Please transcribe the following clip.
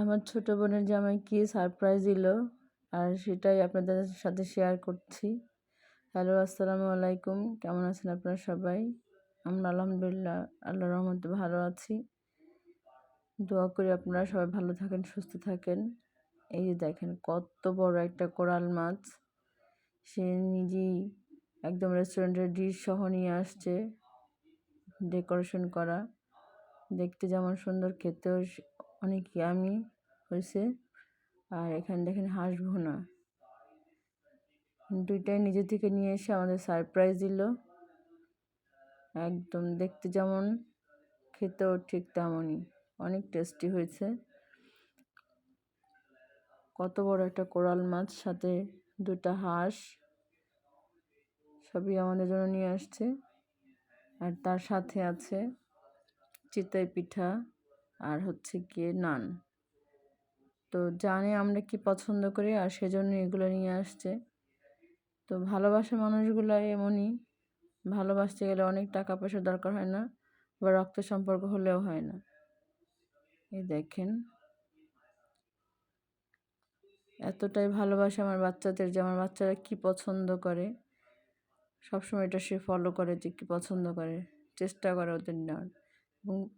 আমার ছোট বোনের জামাই কী সারপ্রাইজ দিল, আর সেটাই আপনাদের সাথে শেয়ার করছি। হ্যালো আসসালামু আলাইকুম, কেমন আছেন আপনারা সবাই? আমরা আলহামদুলিল্লাহ আল্লাহ রহমতে ভালো আছি। দোয়া করি আপনারা সবাই ভালো থাকেন, সুস্থ থাকেন। এই যে দেখেন, কত বড় একটা কোরাল মাছ। সে নিজেই একদম রেস্টুরেন্টের ডিশ সহ নিয়ে আসছে ডেকোরেশন করা। দেখতে যেমন সুন্দর, খেতেও অনেক ইয়ামি হয়েছে। আর এখানে দেখেন হাঁস ভুনা দুইটাই নিজে থেকে নিয়ে এসে আমাদের সারপ্রাইজ দিল। একদম দেখতে যেমন, খেতেও ঠিক তেমনই। অনেক টেস্টি হয়েছে। কত বড় একটা কোরাল মাছ, সাথে দুটা হাঁস, সবই আমাদের জন্য নিয়ে আসছে। আর তার সাথে আছে চিতাই পিঠা। আর হচ্ছে গিয়ে নান। তো জানে আমরা কি পছন্দ করি আর সেজন্য এগুলো নিয়ে আসছে। তো ভালোবাসা মানুষগুলো এমনই। ভালোবাসতে গেলে অনেক টাকা পয়সা দরকার হয় না বা রক্ত সম্পর্ক হলেও হয় না। এই দেখেন। এতটাই ভালোবাসে আমার বাচ্চাদের যে আমার বাচ্চারা কি পছন্দ করে। সবসময় এটা সে ফলো করে যে কী পছন্দ করে। চেষ্টা করে ওদের নেওয়ার। এবং